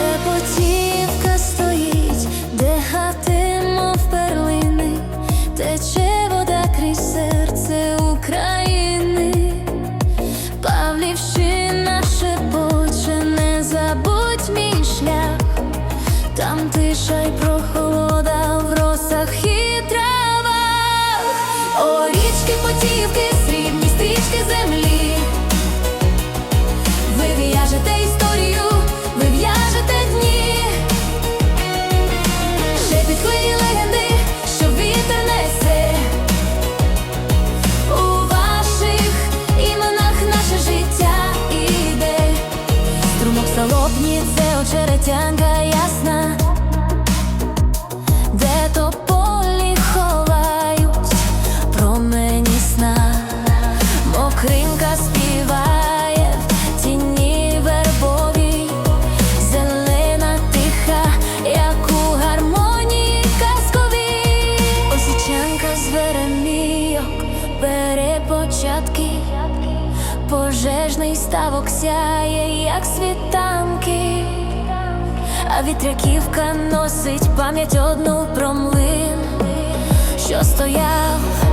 де стоїть, де хати, мов перлини, тече вода крізь нащадки, пожежний ставок сяє, як світанки, а вітряківка носить пам'ять одну про млин, що стояв.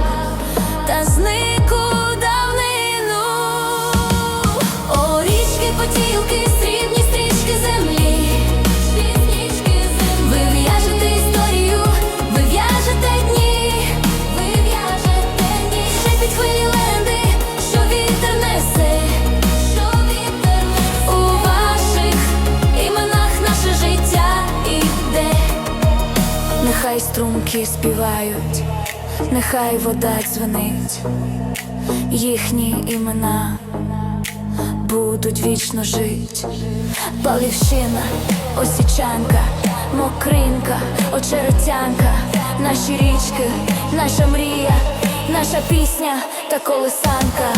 Нехай струмки співають, нехай вода дзвонить, їхні імена будуть вічно жить. Палівщина, осічанка, мокринка, очеретянка, наші річки, наша мрія, наша пісня та колесанка.